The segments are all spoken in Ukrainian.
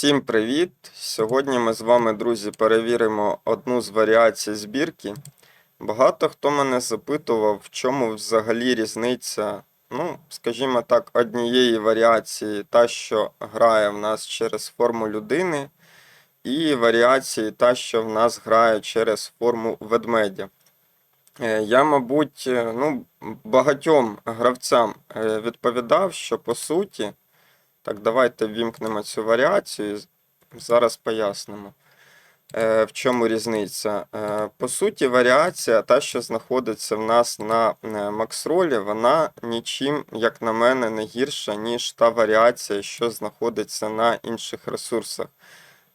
Всім привіт! Сьогодні ми з вами, друзі, перевіримо одну з варіацій збірки. Багато хто мене запитував, в чому взагалі різниця, ну, скажімо так, однієї варіації, та, що грає в нас через форму людини, і варіації та, що в нас грає через форму ведмедя. Е, Я, мабуть, е, ну, багатьом гравцям е, відповідав, що по суті. Так, давайте ввімкнемо цю варіацію. Зараз пояснимо, е, в чому різниця. Е, по суті, варіація, та, що знаходиться в нас на е, максролі, вона нічим, як на мене, не гірша, ніж та варіація, що знаходиться на інших ресурсах.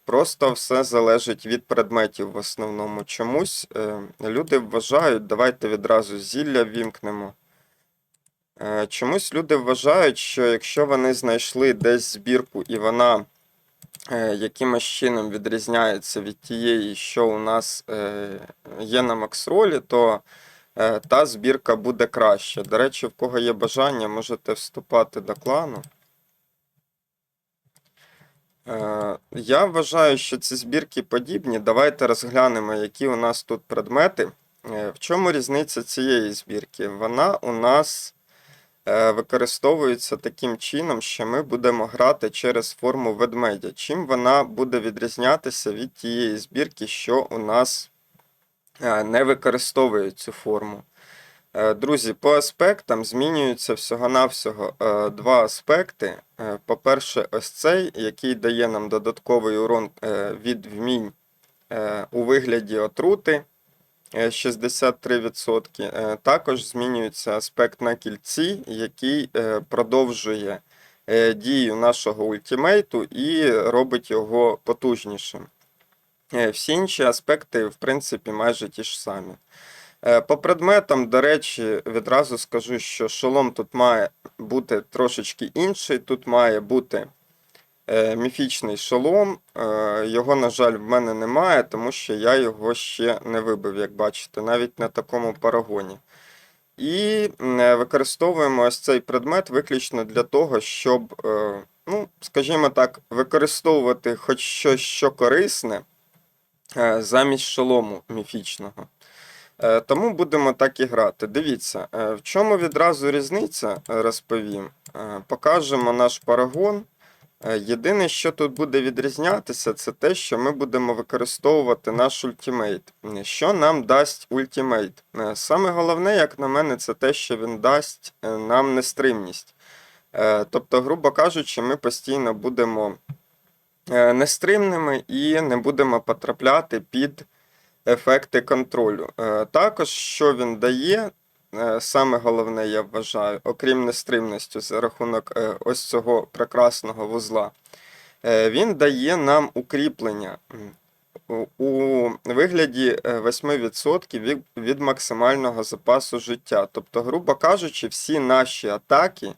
Просто все залежить від предметів в основному. Чомусь люди вважають, давайте відразу зілля ввімкнемо. Е, Чомусь люди вважають, що якщо вони знайшли десь збірку і вона е, якимось чином відрізняється від тієї, що у нас е, є на максролі, то та збірка буде краще. До речі, в кого є бажання, можете вступати до клану. Я вважаю, що ці збірки подібні. Давайте розглянемо, які у нас тут предмети. В чому різниця цієї збірки? Вона у нас е, використовується таким чином, що ми будемо грати через форму ведмедя. Чим вона буде відрізнятися від тієї збірки, що у нас е, не використовує цю форму? Е, Друзі, по аспектам змінюються всього-навсього два аспекти. По-перше, ось цей, який дає нам додатковий урон від вмінь у вигляді отрути 63%. Е, Також змінюється аспект на кільці, який е, продовжує е, дію нашого ультимейту і робить його потужнішим. Е, Всі інші аспекти, в принципі, майже ті ж самі. Е, По предметам, до речі, відразу скажу, що шолом тут має бути трошечки інший. Тут має бути е, міфічний шолом. Е, Його, на жаль, в мене немає, тому що я його ще не вибив, як бачите, навіть на такому парагоні. І е, використовуємо ось цей предмет виключно для того, щоб, е, ну, скажімо так, використовувати хоч щось що корисне е, замість шолому міфічного. Е, Тому будемо так і грати. Дивіться, е, в чому відразу різниця, е, розповім. Е, Покажемо наш парагон. Е, Єдине, що тут буде відрізнятися, це те, що ми будемо використовувати наш ультимейт. Е, Що нам дасть ультимейт? Е, Саме головне, як на мене, це те, що він дасть е, нам нестримність. Тобто, грубо кажучи, ми постійно будемо нестримними і не будемо потрапляти під ефекти контролю. Також, що він дає, саме головне, я вважаю, окрім нестримності за рахунок е, ось цього прекрасного вузла, е, він дає нам укріплення у- вигляді е, 8% від, від максимального запасу життя. Тобто, грубо кажучи, всі наші атаки,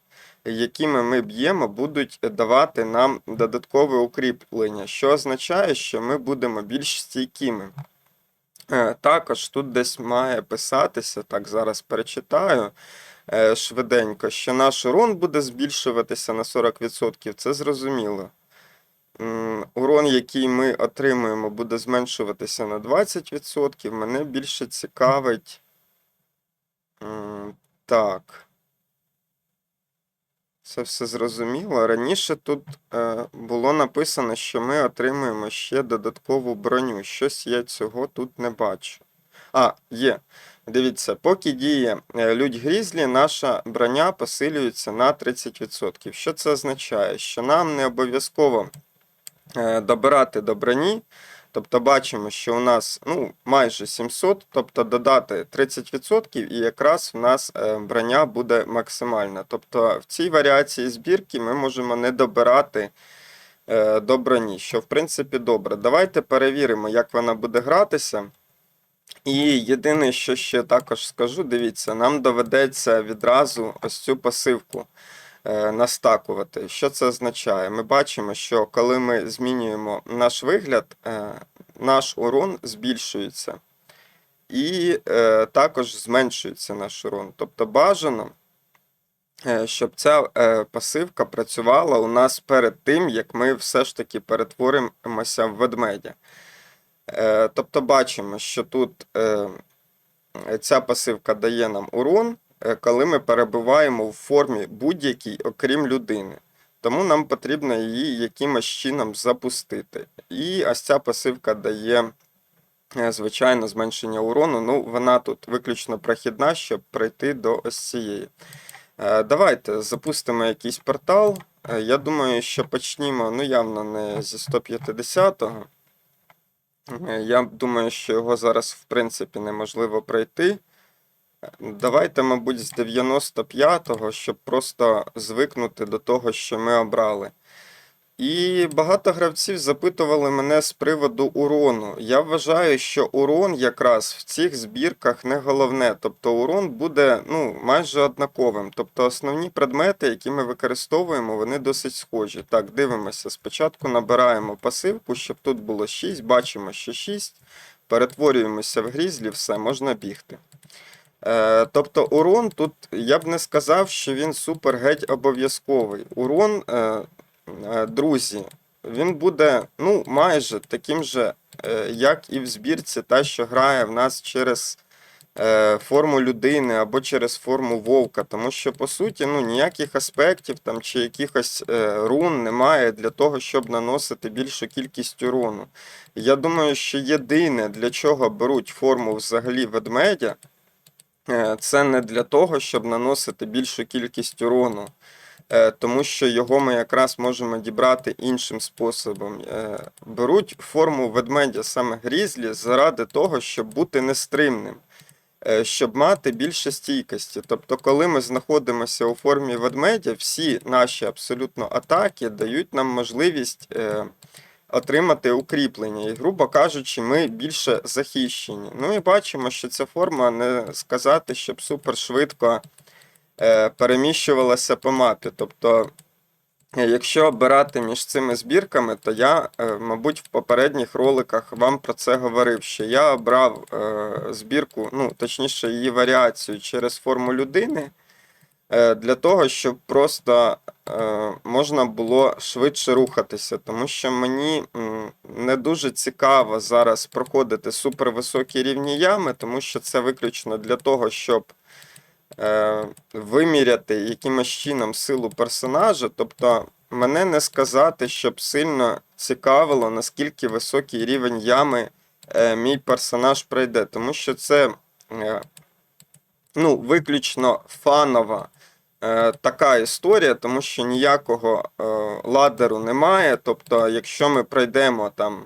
якими ми б'ємо, будуть давати нам додаткове укріплення, що означає, що ми будемо більш стійкими. Е, Також тут десь має писатися, так зараз перечитаю е, швиденько, що наш урон буде збільшуватися на 40%, це зрозуміло. Урон, який ми отримуємо, буде зменшуватися на 20%. Мене більше цікавить. Так. Це все зрозуміло. Раніше тут е, було написано, що ми отримуємо ще додаткову броню. Щось я цього тут не бачу. А, є. Дивіться, поки діє е, лють Грізлі, наша броня посилюється на 30%. Що це означає? Що нам не обов'язково е, добирати до броні. Тобто бачимо, що у нас ну, майже 700, тобто додати 30% і якраз в нас е, броня буде максимальна. Тобто в цій варіації збірки ми можемо не добирати е, до броні, що в принципі добре. Давайте перевіримо, як вона буде гратися. І єдине, що ще також скажу, дивіться, нам доведеться відразу ось цю пасивку настакувати. Що це означає? Ми бачимо, що коли ми змінюємо наш вигляд, е, наш урон збільшується. І е, також зменшується наш урон. Тобто бажано е, щоб ця е, пасивка працювала у нас перед тим, як ми все ж таки перетворимося в ведмедя. Е, Тобто бачимо, що тут е, ця пасивка дає нам урон, е, коли ми перебуваємо в формі будь-якій, окрім людини. Тому нам потрібно її якимось чином запустити. І ось ця пасивка дає, е, звичайно, зменшення урону. Ну, вона тут виключно прохідна, щоб пройти до ось цієї. Е, Давайте запустимо якийсь портал. Е, Я думаю, що почнімо, ну, явно не зі 150-го. Е, Я думаю, що його зараз, в принципі, неможливо пройти. Е, Давайте, мабуть, з 95-го, щоб просто звикнути до того, що ми обрали. І багато гравців запитували мене з приводу урону. Я вважаю, що урон якраз в цих збірках не головне. Тобто урон буде ну, майже однаковим. Тобто основні предмети, які ми використовуємо, вони досить схожі. Так, дивимося. Спочатку набираємо пасивку, щоб тут було 6, бачимо, що 6. Перетворюємося в грізлі, все, можна бігти. Е, тобто урон тут я б не сказав, що він супер геть обов'язковий. Урон, е, е, друзі, він буде ну, майже таким же, як і в збірці, та, що грає в нас через форму людини або через форму вовка. Тому що, по суті, ну, ніяких аспектів там, чи якихось рун немає для того, щоб наносити більшу кількість урону. Я думаю, що єдине, для чого беруть форму взагалі ведмедя. Е, Це не для того, щоб наносити більшу кількість урону, е, тому що його ми якраз можемо дібрати іншим способом. Е, Беруть форму ведмедя саме грізлі заради того, щоб бути нестримним, щоб мати більше стійкості. Тобто, коли ми знаходимося у формі ведмедя, всі наші абсолютно атаки дають нам можливість. Отримати укріплення, і, грубо кажучи, ми більше захищені. Ну і бачимо, що ця форма не сказати, щоб супер швидко е, переміщувалася по мапі. Тобто, якщо обирати між цими збірками, то я, е, мабуть, в попередніх роликах вам про це говорив, що я обрав е, збірку, ну, точніше, її варіацію через форму людини. Е, Для того, щоб просто е, можна було швидше рухатися, тому що мені не дуже цікаво зараз проходити супервисокі рівні ями, тому що це виключно для того, щоб е, виміряти якимось чином силу персонажа. Тобто, мене не сказати, щоб сильно цікавило, наскільки високий рівень ями мій персонаж пройде, тому що це ну, виключно фанова е, така історія, тому що ніякого е, ладеру немає. Тобто, якщо ми пройдемо там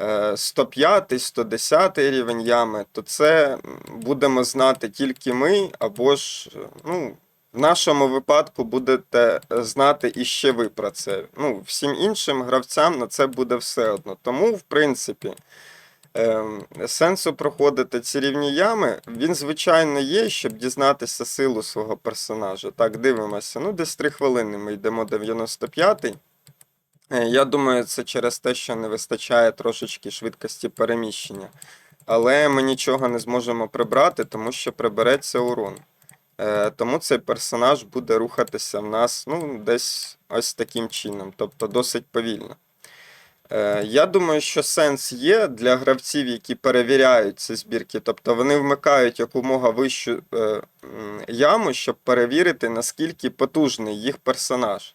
е, 105, 110 рівень ями, то це будемо знати тільки ми, або ж, е, ну, в нашому випадку будете знати і ще ви про це. Ну, всім іншим гравцям на це буде все одно. Тому, в принципі. Ем, Сенсу проходити ці рівні ями, він, звичайно, є, щоб дізнатися силу свого персонажа. Так, дивимося. Ну, десь 3 хвилини ми йдемо 95-й. Е, Я думаю, це через те, що не вистачає трошечки швидкості переміщення. Але ми нічого не зможемо прибрати, тому що прибереться урон. Е, Тому цей персонаж буде рухатися в нас ну, десь ось таким чином, тобто досить повільно. Е, Я думаю, що сенс є для гравців, які перевіряють ці збірки. Тобто вони вмикають якомога вищу е, яму, щоб перевірити, наскільки потужний їх персонаж.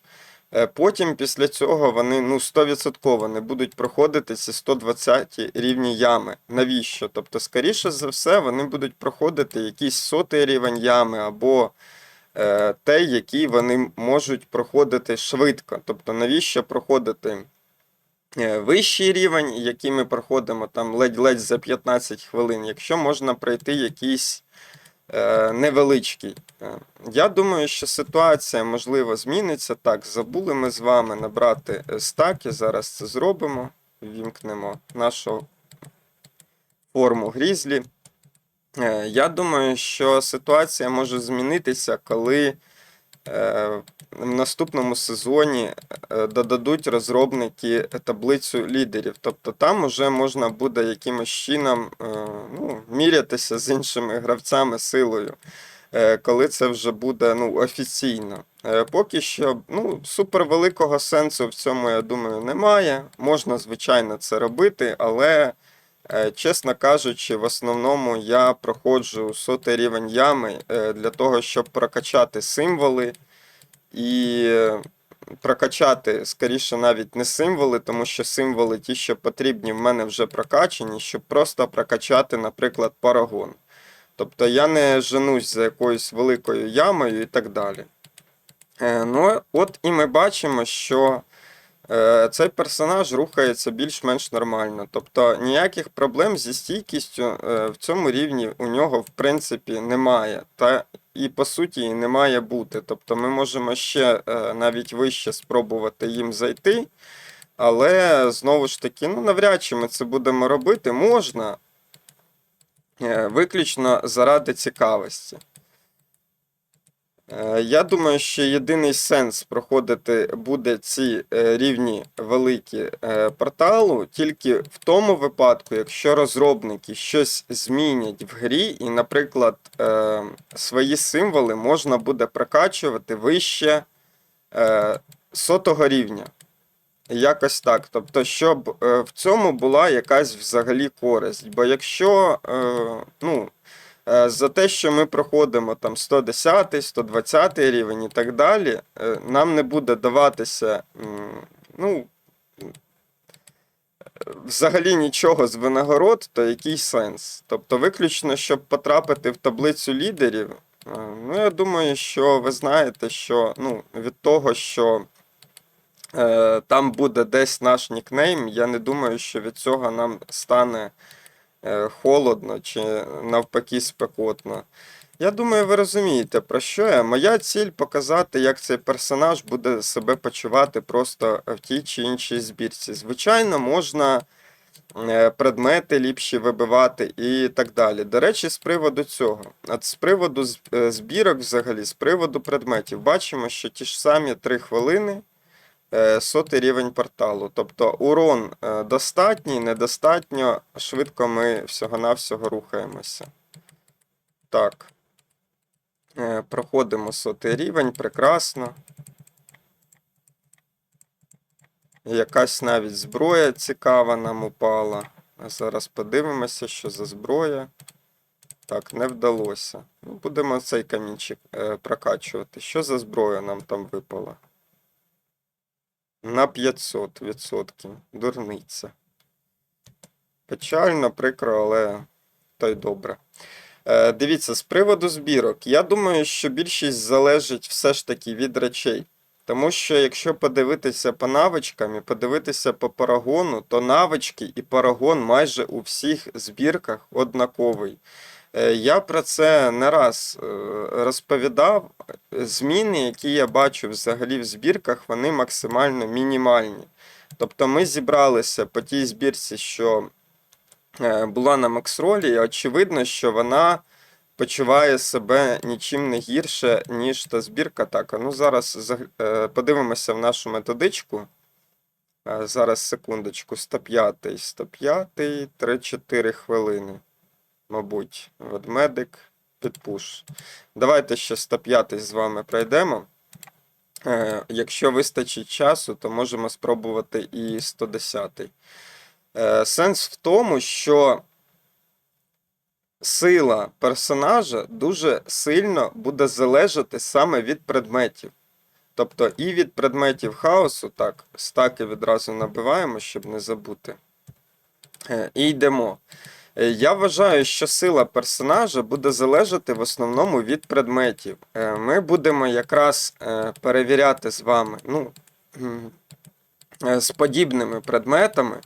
Е, Потім після цього вони ну, 100% не будуть проходити ці 120 рівні ями. Навіщо? Тобто, скоріше за все, вони будуть проходити якийсь сотий рівень ями або е, те, який вони можуть проходити швидко. Тобто, навіщо проходити вищий рівень, який ми проходимо там ледь-ледь за 15 хвилин, якщо можна пройти якийсь е, невеличкий. Е, Я думаю, що ситуація можливо зміниться. Так, забули ми з вами набрати е, стаки. Зараз це зробимо. Вімкнемо нашу форму грізлі. Е, Я думаю, що ситуація може змінитися, коли е, в наступному сезоні е, додадуть розробники таблицю лідерів. Тобто там вже можна буде якимось чином е, ну, мірятися з іншими гравцями силою. е, коли це вже буде ну, офіційно. Е, Поки що ну, супервеликого сенсу в цьому, я думаю, немає. Можна, звичайно, це робити, але, е, чесно кажучи, в основному я проходжу сотий рівень ями е, для того, щоб прокачати символи і е, прокачати, скоріше, навіть не символи, тому що символи, ті, що потрібні, в мене вже прокачані, щоб просто прокачати, наприклад, парагон. Тобто я не женусь за якоюсь великою ямою і так далі. Е, ну, от і ми бачимо, що е, цей персонаж рухається більш-менш нормально. Тобто ніяких проблем зі стійкістю е, в цьому рівні у нього, в принципі, немає. Та і по суті не має бути. Тобто ми можемо ще е, навіть вище спробувати їм зайти. Але знову ж таки, ну навряд чи ми це будемо робити. Можна е, виключно заради цікавості. Е, Я думаю, що єдиний сенс проходити буде ці е, рівні великі е, порталу тільки в тому випадку, якщо розробники щось змінять в грі, і, наприклад, свої символи можна буде прокачувати вище сотого рівня. Якось так. Тобто, щоб в цьому була якась взагалі користь. Бо якщо ну, за те, що ми проходимо там 110, 120 рівень і так далі, е, нам не буде даватися ну, взагалі нічого з винагород, то який сенс? Тобто, виключно, щоб потрапити в таблицю лідерів, е, ну, я думаю, що ви знаєте, що ну, від того, що е, там буде десь наш нікнейм, я не думаю, що від цього нам стане е, холодно чи навпаки спекотно. Я думаю, ви розумієте, про що я. Моя ціль показати, як цей персонаж буде себе почувати просто в тій чи іншій збірці. Звичайно, можна е, предмети ліпші вибивати і так далі. До речі, з приводу цього. От з приводу е, збірок, взагалі, з приводу предметів, бачимо, що ті ж самі 3 хвилини. Сотий рівень порталу. Тобто урон е, достатній, недостатньо, швидко ми всього-навсього рухаємося. Так. Е, Проходимо сотий рівень, прекрасно. Якась навіть зброя цікава нам упала. Зараз подивимося, що за зброя. Так, не вдалося. Ну, будемо цей камінчик е, прокачувати. Що за зброя нам там випала? На 500%. Дурниця. Печально, прикро, але то й добре. Е, дивіться, з приводу збірок, я думаю, що більшість залежить все ж таки від речей. Тому що якщо подивитися по навичкам і подивитися по парагону, то навички і парагон майже у всіх збірках однаковий. Е, Я про це не раз е, розповідав. Зміни, які я бачу взагалі в збірках, вони максимально мінімальні. Тобто ми зібралися по тій збірці, що е, була на Максролі, і очевидно, що вона почуває себе нічим не гірше, ніж та збірка. Так, ну зараз подивимося в нашу методичку. Зараз секундочку, 105, 105, 3-4 хвилини. Мабуть, ведмедик, підпуш. Давайте ще 105 з вами пройдемо. Е, Якщо вистачить часу, то можемо спробувати і 110. Е, Сенс в тому, що сила персонажа дуже сильно буде залежати саме від предметів. Тобто і від предметів хаосу, так, стаки відразу набиваємо, щоб не забути. Е, І йдемо. Е, Я вважаю, що сила персонажа буде залежати в основному від предметів. Е, Ми будемо якраз е, перевіряти з вами ну, з подібними предметами.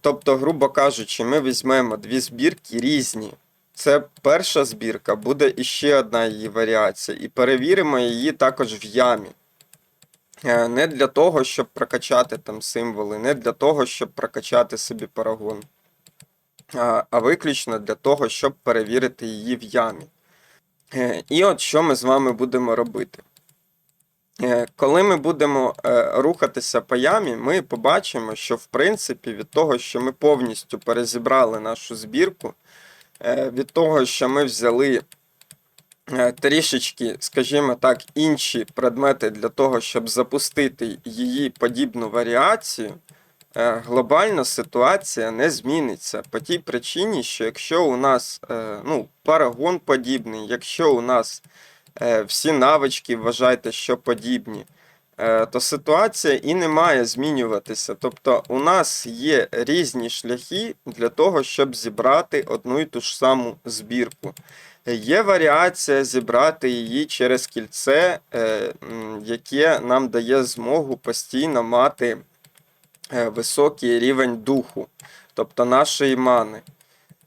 Тобто, грубо кажучи, ми візьмемо дві збірки різні. Це перша збірка, буде іще одна її варіація, і перевіримо її також в ямі. Не для того, щоб прокачати там символи, не для того, щоб прокачати собі парагон, а виключно для того, щоб перевірити її в ямі. Е, І от що ми з вами будемо робити. Е, Коли ми будемо е, рухатися по ямі, ми побачимо, що в принципі від того, що ми повністю перезібрали нашу збірку, від того, що ми взяли трішечки, скажімо так, інші предмети для того, щоб запустити її подібну варіацію, глобально ситуація не зміниться. По тій причині, що якщо у нас е, ну, парагон подібний, якщо у нас е, всі навички вважайте, що подібні, е, то ситуація і не має змінюватися. Тобто у нас є різні шляхи для того, щоб зібрати одну і ту ж саму збірку. Є варіація зібрати її через кільце, е, яке нам дає змогу постійно мати е, високий рівень духу, тобто нашої мани.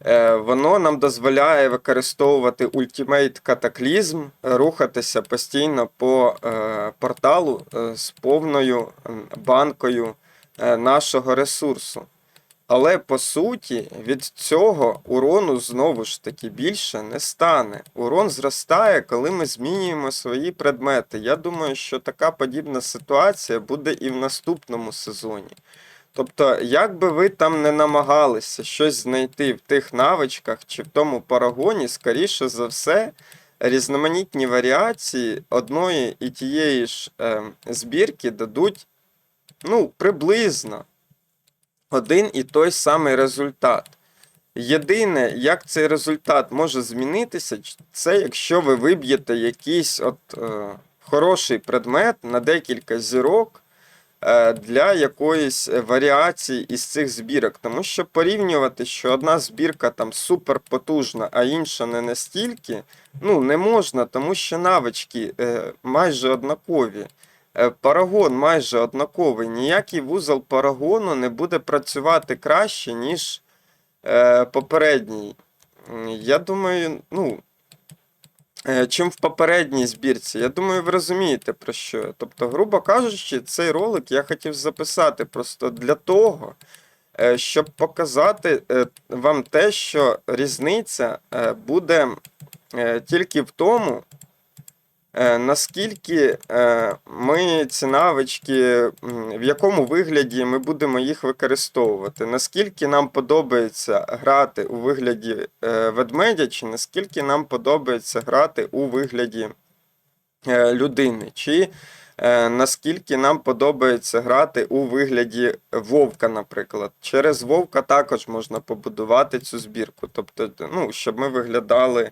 Е, Воно нам дозволяє використовувати ультимейт катаклізм, рухатися постійно по е, порталу е, з повною банкою е, нашого ресурсу. Але по суті від цього урону знову ж таки більше не стане. Урон зростає, коли ми змінюємо свої предмети. Я думаю, що така подібна ситуація буде і в наступному сезоні. Тобто, як би ви там не намагалися щось знайти в тих навичках чи в тому парагоні, скоріше за все, різноманітні варіації одної і тієї ж е, збірки дадуть ну, приблизно один і той самий результат. Єдине, як цей результат може змінитися, це якщо ви виб'єте якийсь от, е, хороший предмет на декілька зірок е, для якоїсь варіації із цих збірок. Тому що порівнювати, що одна збірка там супер потужна, а інша не настільки, ну не можна, тому що навички е, майже однакові. Е, Парагон майже однаковий. Ніякий вузол парагону не буде працювати краще, ніж е, попередній. Я думаю, ну. е, Чим в попередній збірці. Я думаю, ви розумієте про що. Тобто, грубо кажучи, цей ролик я хотів записати просто для того, щоб показати вам те, що різниця буде тільки в тому, Наскільки е, ми ці навички, в якому вигляді ми будемо їх використовувати? Наскільки нам подобається грати у вигляді е, ведмедя, чи наскільки нам подобається грати у вигляді е, людини? Чи е, наскільки нам подобається грати у вигляді вовка, наприклад? Через вовка також можна побудувати цю збірку. Тобто, ну, щоб ми виглядали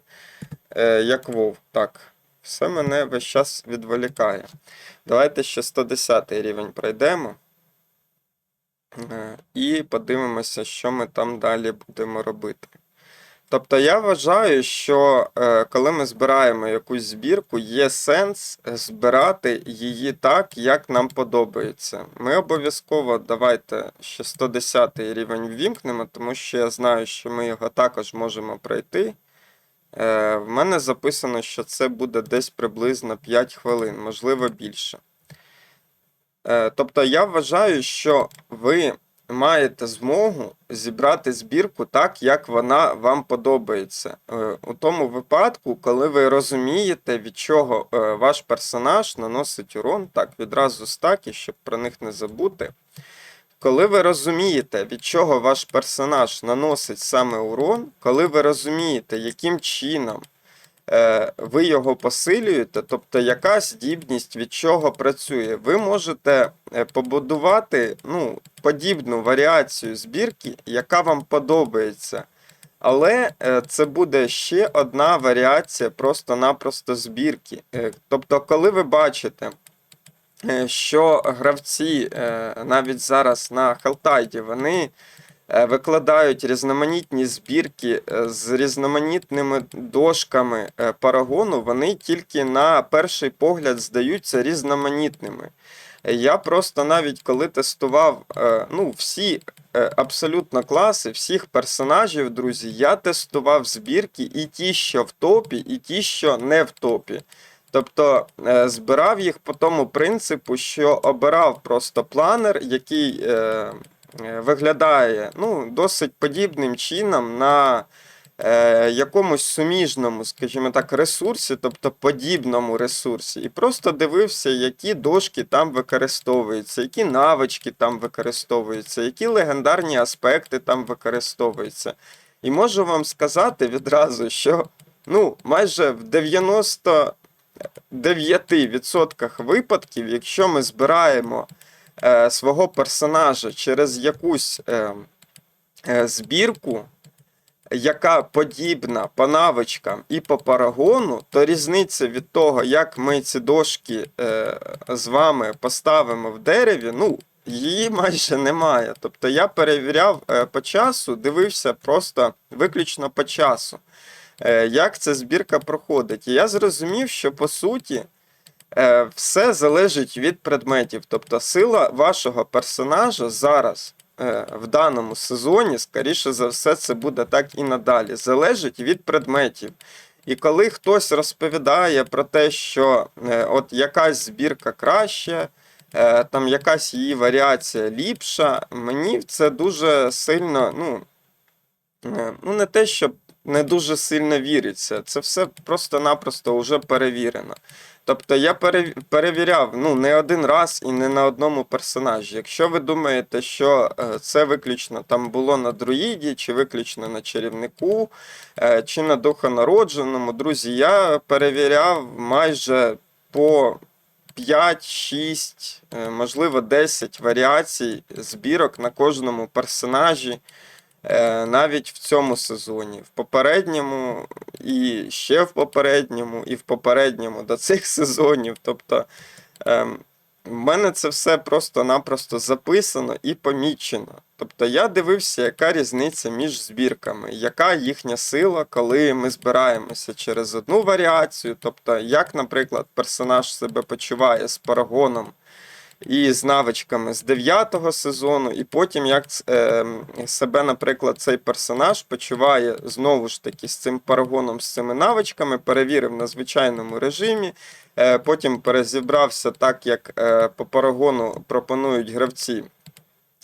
е, як вовк. Так. Все мене весь час відволікає. Давайте ще 110 рівень пройдемо. Е, І подивимося, що ми там далі будемо робити. Тобто я вважаю, що е, коли ми збираємо якусь збірку, є сенс збирати її так, як нам подобається. Ми обов'язково давайте ще 110 рівень ввімкнемо, тому що я знаю, що ми його також можемо пройти. Е, В мене записано, що це буде десь приблизно 5 хвилин, можливо більше. Е, Тобто я вважаю, що ви маєте змогу зібрати збірку так, як вона вам подобається. Е, У тому випадку, коли ви розумієте, від чого ваш персонаж наносить урон, так, відразу стаки, щоб про них не забути. Коли ви розумієте, від чого ваш персонаж наносить саме урон, коли ви розумієте, яким чином е, ви його посилюєте, тобто яка здібність від чого працює, ви можете е, побудувати ну, подібну варіацію збірки, яка вам подобається. Але е, це буде ще одна варіація просто-напросто збірки. Е, Тобто, коли ви бачите, що гравці е, навіть зараз на Халтайді вони е, викладають різноманітні збірки е, з різноманітними дошками е, парагону, вони тільки на перший погляд здаються різноманітними. Е, Я просто навіть коли тестував е, ну, всі е, абсолютно класи, всіх персонажів, друзі, я тестував збірки і ті, що в топі, і ті, що не в топі. Тобто е, збирав їх по тому принципу, що обирав просто планер, який е, е, виглядає ну, досить подібним чином на якомусь суміжному, скажімо так, ресурсі, тобто подібному ресурсі, і просто дивився, які дошки там використовуються, які навички там використовуються, які легендарні аспекти там використовуються. І можу вам сказати відразу, що ну, майже в 99% випадків, якщо ми збираємо е, свого персонажа через якусь е, е, збірку, яка подібна по навичкам і по парагону, то різниця від того, як ми ці дошки е, з вами поставимо в дереві, ну, її майже немає. Тобто я перевіряв е, по часу, дивився просто виключно по часу, як ця збірка проходить. І я зрозумів, що по суті. Е, Все залежить від предметів. Тобто сила вашого персонажа зараз е, в даному сезоні, скоріше за все, це буде так і надалі. Залежить від предметів. І коли хтось розповідає про те, що е, от якась збірка краще, е, там якась її варіація ліпша, мені це дуже сильно, ну, е, ну не те, що не дуже сильно віриться. Це все просто-напросто вже перевірено. Тобто я перевіряв ну, не один раз і не на одному персонажі. Якщо ви думаєте, що е, це виключно там було на друїді, чи виключно на чарівнику, е, чи на духонародженому, друзі, я перевіряв майже по 5, 6, е, можливо, 10 варіацій збірок на кожному персонажі. Е, Навіть в цьому сезоні, в попередньому, і ще в попередньому, і в попередньому до цих сезонів. Тобто ем, в мене це все просто-напросто записано і помічено. Тобто я дивився, яка різниця між збірками, яка їхня сила, коли ми збираємося через одну варіацію. Тобто, як, наприклад, персонаж себе почуває з парагоном і з навичками з 9 сезону, і потім як е, себе, наприклад, цей персонаж почуває знову ж таки з цим парагоном, з цими навичками, перевірив на звичайному режимі. Е, потім перезібрався так, як е, по парагону пропонують гравці.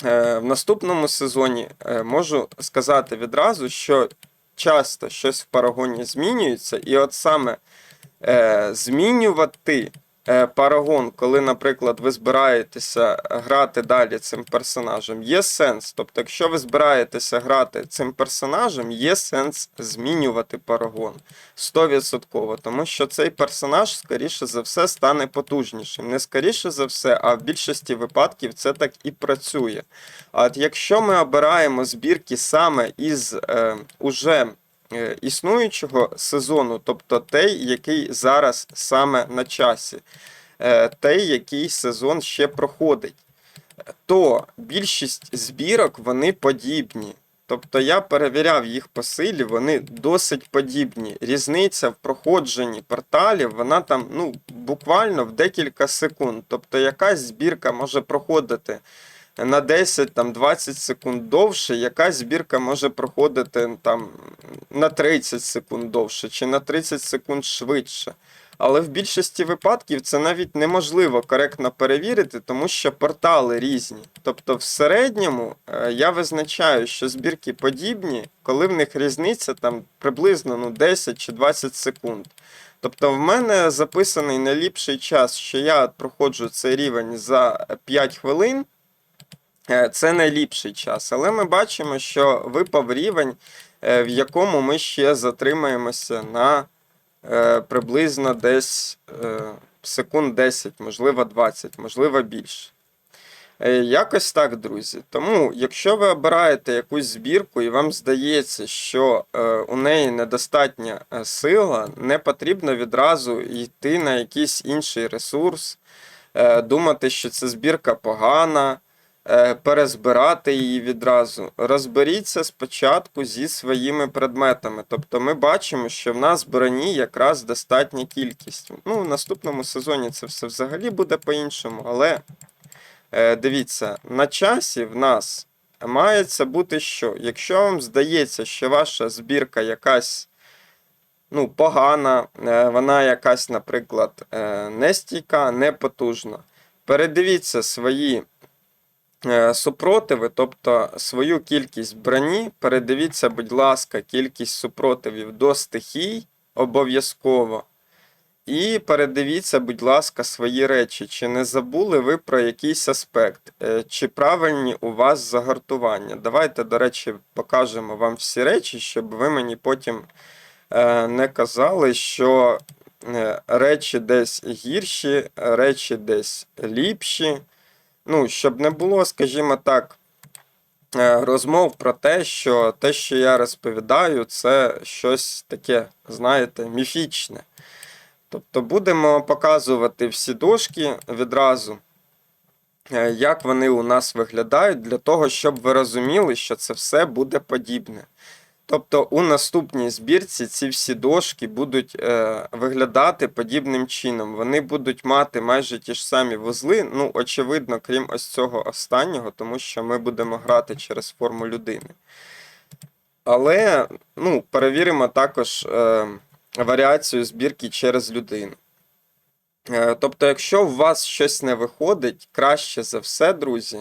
Е, в наступному сезоні е, можу сказати відразу, що часто щось в парагоні змінюється, і от саме е, змінювати парагон, коли, наприклад, ви збираєтеся грати далі цим персонажем, є сенс. Тобто, якщо ви збираєтеся грати цим персонажем, є сенс змінювати парагон 100%, тому що цей персонаж, скоріше за все, стане потужнішим. Не скоріше за все, а в більшості випадків це так і працює. А якщо ми обираємо збірки саме із е, уже е, існуючого сезону, тобто той, який зараз саме на часі, е, той, який сезон ще проходить, то більшість збірок вони подібні. Тобто я перевіряв їх по силі, вони досить подібні. Різниця в проходженні порталів, вона там ну, буквально в декілька секунд. Тобто якась збірка може проходити на 10-20 секунд довше, якась збірка може проходити там, на 30 секунд довше чи на 30 секунд швидше. Але в більшості випадків це навіть неможливо коректно перевірити, тому що портали різні. Тобто, в середньому е, я визначаю, що збірки подібні, коли в них різниця там приблизно ну, 10 чи 20 секунд. Тобто, в мене записаний найліпший час, що я проходжу цей рівень за 5 хвилин. Е, Це найліпший час, але ми бачимо, що випав рівень, е, в якому ми ще затримаємося на е, приблизно десь секунд 10, можливо 20, можливо більше. Якось так, друзі. Тому, якщо ви обираєте якусь збірку і вам здається, що у неї недостатня сила, не потрібно відразу йти на якийсь інший ресурс, думати, що ця збірка погана, перезбирати її відразу. Розберіться спочатку зі своїми предметами. Тобто ми бачимо, що в нас броні якраз достатня кількість. Ну, в наступному сезоні це все взагалі буде по-іншому, але е, дивіться, на часі в нас мається бути що? Якщо вам здається, що ваша збірка якась ну, погана, е, вона якась, наприклад, е, нестійка, непотужна, передивіться свої е, супротиви, тобто свою кількість броні, передивіться, будь ласка, кількість супротивів до стихій обов'язково. І передивіться, будь ласка, свої речі, чи не забули ви про якийсь аспект, е, чи правильні у вас загартування. Давайте, до речі, покажемо вам всі речі, щоб ви мені потім е, не казали, що е, речі десь гірші, речі десь ліпші. Ну, щоб не було, скажімо так, е, розмов про те, що те, що я розповідаю, це щось таке, знаєте, міфічне. Тобто будемо показувати всі дошки відразу, е, як вони у нас виглядають, для того, щоб ви розуміли, що це все буде подібне. Тобто у наступній збірці ці всі дошки будуть е, виглядати подібним чином. Вони будуть мати майже ті ж самі вузли, ну, очевидно, крім ось цього останнього, тому що ми будемо грати через форму людини. Але ну, перевіримо також е, варіацію збірки через людину. Е, Тобто, якщо у вас щось не виходить, краще за все, друзі.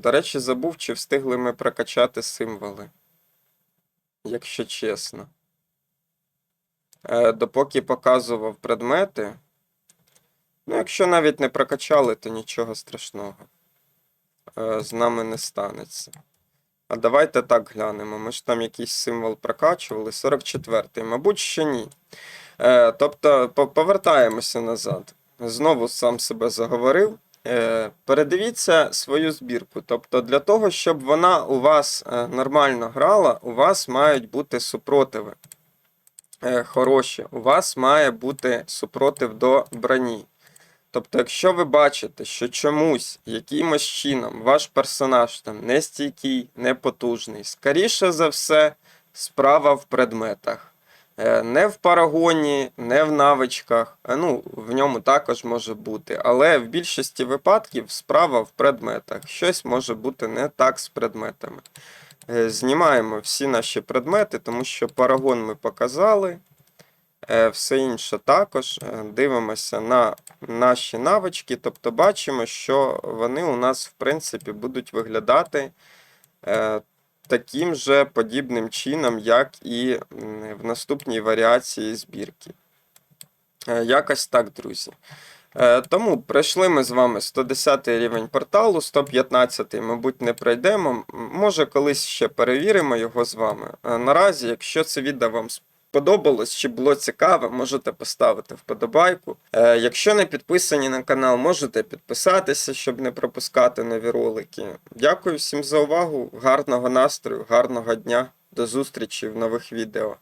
До речі, забув, чи встигли ми прокачати символи. Якщо чесно. Е, Допоки показував предмети. Ну, якщо навіть не прокачали, то нічого страшного. Е, З нами не станеться. А давайте так глянемо. Ми ж там якийсь символ прокачували. 44-й, мабуть, що ні. Е, тобто, повертаємося назад. Знову сам себе заговорив. Е, передивіться свою збірку. Тобто, для того, щоб вона у вас е, нормально грала, у вас мають бути супротиви. Е, хороші. У вас має бути супротив до броні. Тобто, якщо ви бачите, що чомусь, якимось чином, ваш персонаж там не стійкий, не потужний, скоріше за все, справа в предметах. Е, Не в парагоні, не в навичках. Е, Ну, в ньому також може бути. Але в більшості випадків справа в предметах. Щось може бути не так з предметами. Е, Знімаємо всі наші предмети, тому що парагон ми показали. Все інше також. Дивимося на наші навички, тобто бачимо, що вони у нас, в принципі, будуть виглядати таким же подібним чином, як і в наступній варіації збірки. Е, Якось так, друзі. Е, Тому пройшли ми з вами 110 рівень порталу, 115, мабуть, не пройдемо. Може, колись ще перевіримо його з вами. Е, Наразі, якщо це відео вам сподобалось чи було цікаво, можете поставити вподобайку. Е, Якщо не підписані на канал, можете підписатися, щоб не пропускати нові ролики. Дякую всім за увагу, гарного настрою, гарного дня. До зустрічі в нових відео.